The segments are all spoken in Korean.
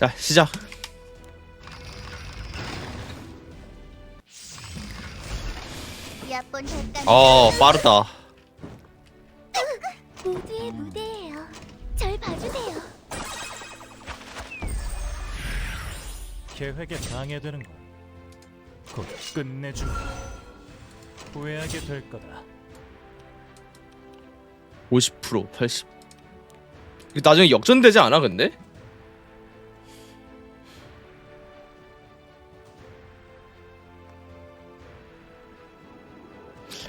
자 시작. 어 빠르다. 무대 계획에 방해되는 건 곧 끝내주마. 후회하게 될 거다. 50% 80 이거 나중에 역전되지 않아 근데?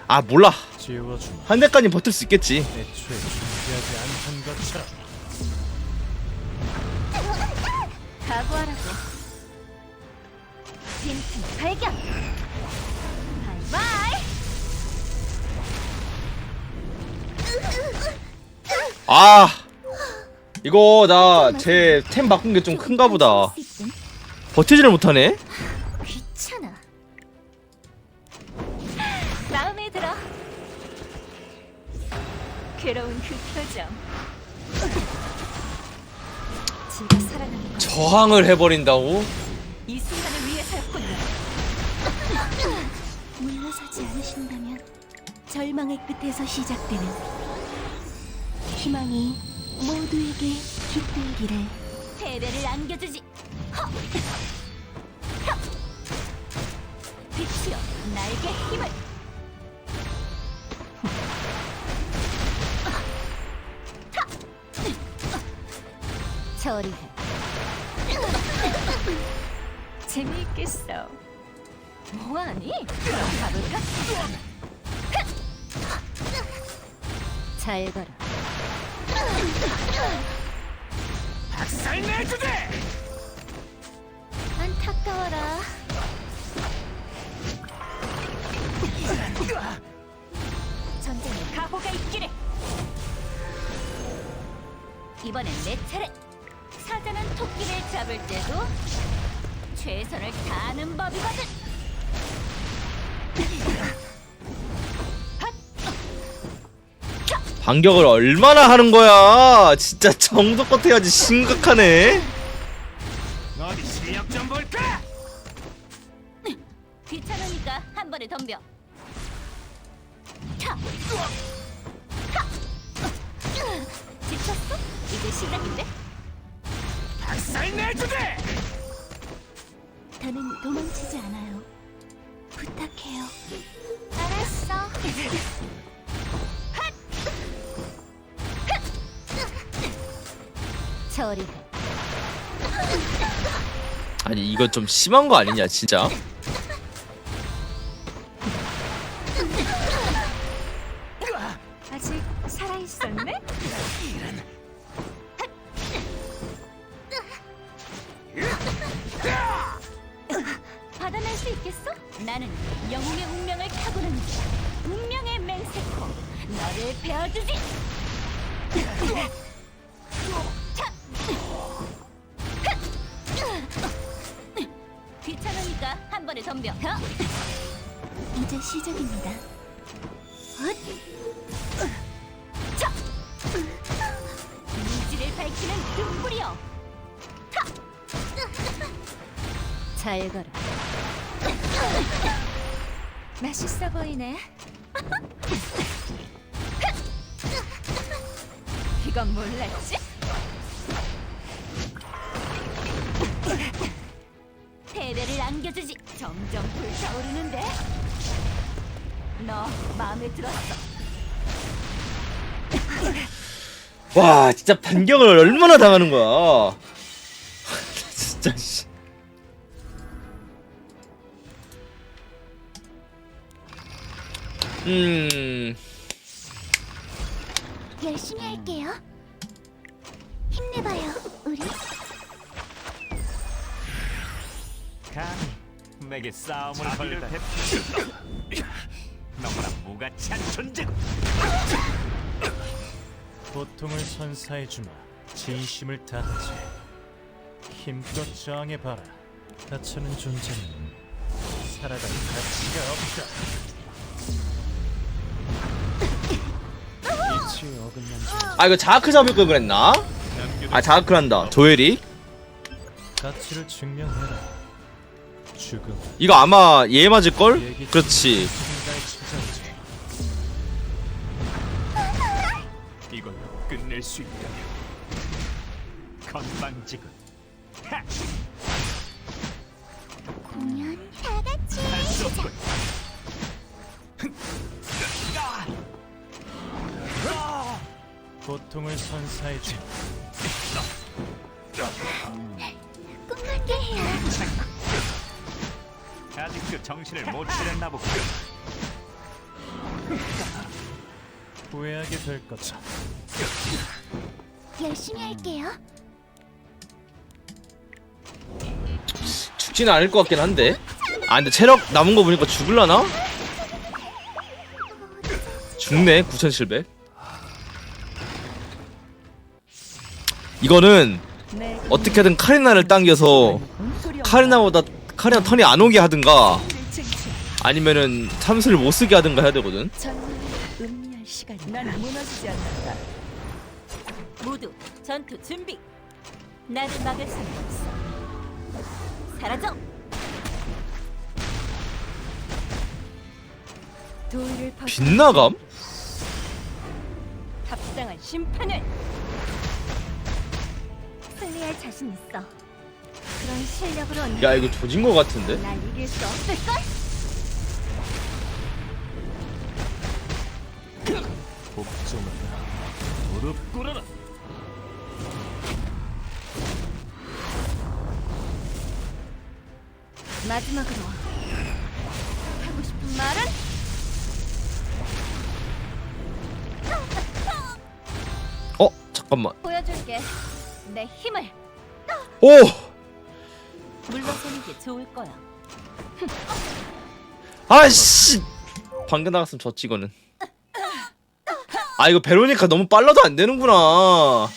아 몰라 지워주마. 한 대까지 버틸 수 있겠지 애초에 준비하지 않던 것처럼 각오하라고. 발견. 바이바이. 아 이거 나 제 템 바꾼 게 좀 큰가 보다 버티지를 못하네 귀찮아. 마음에 들어. 괴로운 그 표정. 제가 사랑하는 건 저항을 해버린다고? 이 순간을 않으신다면 절망의 끝에서 시작되는 희망이 모두에게 깃들기를 패배를 안겨주지. 허! 혀! 빛이여 나에게 힘을. 처리해. 재미있겠어. 뭐하니? 가볼까? 잘 가라. 박살 내주대! 안타까워라. 전쟁에 각오가 있기를. 이번엔 내 차례. 사자는 토끼를 잡을 때도 최선을 다하는 법이거든. 반격을 얼마나 하는 거야 진짜 정도껏 해야지 심각하네 어디 실력 좀 볼까? 귀찮으니까 한 번에 덤벼. 차. 지쳤어? 이제 시작인데? 박살 내주대! 더는 도망치지 않아요. 부탁해요. 알았어. 저리. 아니 이거 좀 심한 거 아니냐 진짜 아직 살아 있었네? 받아낼 수 있겠어? 나는 영웅의 운명을 타고난 자, 운명의 맹세코 너를 베어주지. 덤벼. 이제 시작입니다. 자! 의지를 밝히는 등불이여! 잘 가라. 맛있어 보이네. 이건 몰랐지? 안겨주지. 점점 불타오르는데. 너 마음에 들었어. 와 진짜 반격을 얼마나 당하는 거야 진짜 씨. 음 열심히 할게요. 힘내봐요, 우리. 감히 내게 싸움을 걸다. 너무나 무가치한 존재. 고통을 선사해주마. 진심을 다하지. 힘껏 저항해봐라. 다치는 존재는 살아갈 가치가 없다. 이치에 어긋난 존재. 아 이거 자크 잡을 걸 그랬나? 아 자크를 한다 조엘이 가치를 증명해라. 죽음 이거 아마 얘 맞을걸? 그렇지. 이걸로 끝낼 수 있다면 건방지군. 하! 공연 다 같이 할수 없군. 고통을 선사해주. 꿈만 게 해요. 아직도 정신을 못 차렸나 보군. 후회하게 될 거다. 열심히 할게요. 죽지는 않을 것 같긴 한데 아 근데 체력 남은 거 보니까 죽을라나? 죽네 9700 이거는 어떻게든 카리나를 당겨서 카리나보다 카리나 턴이 안 오게 하든가 아니면은 참수를 못 쓰게 하든가 해야 되거든 음미할 시간이 난 무너지지 않는다. 모두 전투 준비. 나를 막을 수는 없어. 사라져. 도의를 벗 빗나감? 합당한 심판을 승리할 자신 있어. 그런 실력으론 야 이거 조진 거 같은데? 날 이길 수 없을걸? 복종하라. 무릎 꿇어라. 마지막으로 하고 싶은 말은 어? 잠깐만 보여줄게. 내 힘을 오! 물러서는 게 좋을 거야. 아씨 방금 나갔으면 졌지 이거는 아 이거 베로니카 너무 빨라도 안 되는구나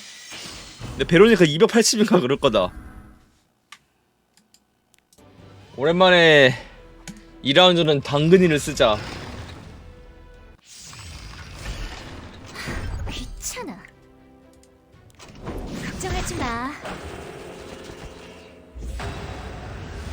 근데 베로니카 280인가 그럴 거다 오랜만에 2라운드는 당근이를 쓰자 귀찮아. 걱정하지 마.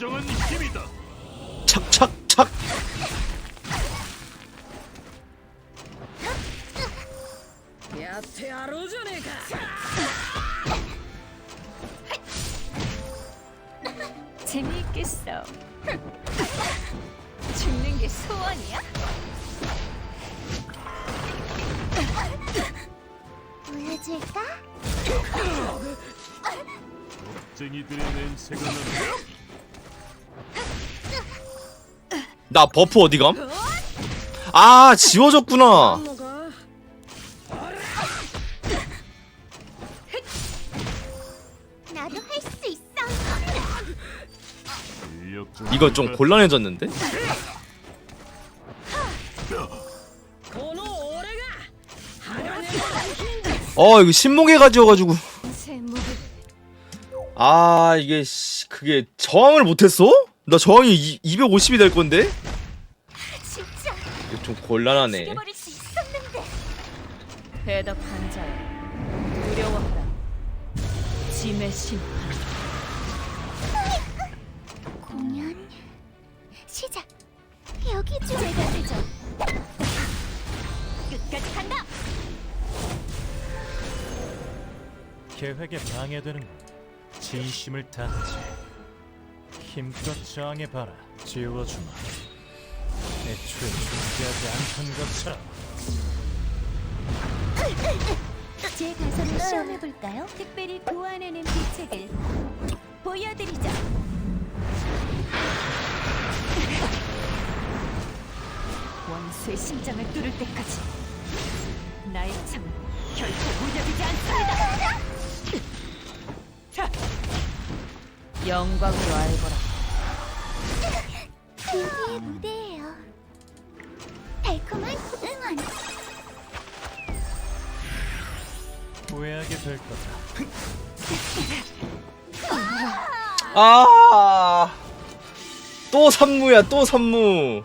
진정한 힘이다. 착착착. 재미있겠어. 죽는 게 소원이야? 보여줄까? 쟁이들의 냄새가 나는 나 버프 어디감? 아 지워졌구나 이거 좀 곤란해졌는데? 어 이거 신무게 가지여가지고 아 이게 그게 저항을 못했어? 나 저항이 250이 될 건데? 이거 좀 곤란하네 죽여버릴 수 있었는데. 대답한 자여 두려워하라 짐의 심판 공연 시작. 여기 좀 제가 되죠. 끝까지 간다. 계획에 방해되는 건 진심을 다하지. 힘껏 저항해봐라. 지워주마. 애초에 존재하지 않던 것처럼 제 가설을 시험해 볼까요? 특별히 보완하는 비책을 보여드리죠. 원수의 심장을 뚫을 때까지 나의 창은 결코 무뎌지지 않습니다. 자, 영광으로 알거라. 비비의 무대 후회하게 될 거다. 아. 또 산무야 또 산무.